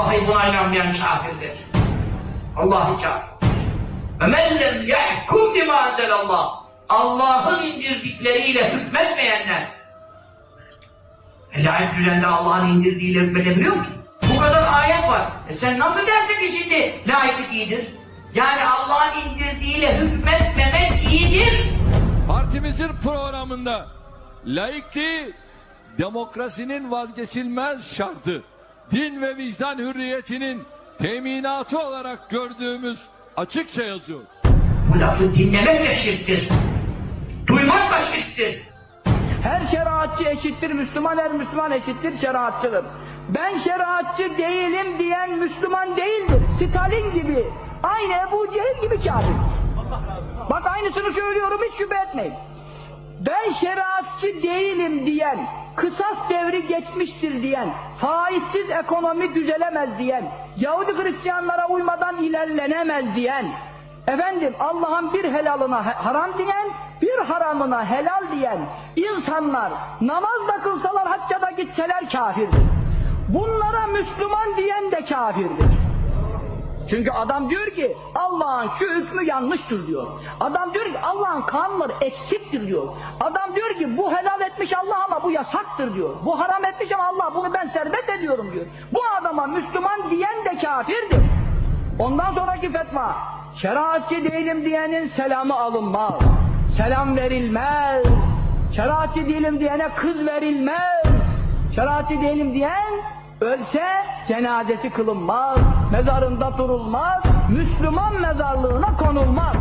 Allah'a buna inanmayan kafirdir. Allah'ı kafir. Ve men lem yahkum bima Allah. Allah'ın indirdikleriyle hükmetmeyenler. E düzende Allah'ın indirdiğiyle hükmedebiliyor musun? Bu kadar ayet var. E sen nasıl dersin ki şimdi layıklık iyidir? Yani Allah'ın indirdiğiyle hükmetmemek iyidir. Partimizin programında laikliği demokrasinin vazgeçilmez şartı din ve vicdan hürriyetinin teminatı olarak gördüğümüz açıkça yazıyor. Bu lafı dinlemek de şirktir. Duymak da şirktir. Her şeriatçı eşittir, Müslüman her Müslüman eşittir, şeriatçıdır. Ben şeriatçı değilim diyen Müslüman değildir. Stalin gibi, aynı Ebu Cehil gibi kafir. Bak aynısını söylüyorum hiç şüphe etmeyin. Ben şeriatçı değilim diyen, kısas devri geçmiştir diyen, faizsiz ekonomi düzelemez diyen, Yahudi Hristiyanlara uymadan ilerlenemez diyen, efendim Allah'ın bir helalına he- haram diyen, bir haramına helal diyen insanlar namaz da kılsalar hacca da gitseler kafirdir. Bunlara Müslüman diyen de kafirdir. Çünkü adam diyor ki Allah'ın şu hükmü yanlıştır diyor. Adam diyor ki Allah'ın kanunları eksiktir diyor. Adam diyor ki bu helal etmiş Allah ama bu yasaktır diyor. Bu haram etmiş ama Allah bunu ben serbest ediyorum diyor. Bu adama Müslüman diyen de kafirdir. Ondan sonraki fetva şeriatçı değilim diyenin selamı alınmaz. Selam verilmez. Şeriatçı değilim diyene kız verilmez. Şeriatçı değilim diyen ölse cenazesi kılınmaz, mezarında durulmaz, Müslüman mezarlığına konulmaz.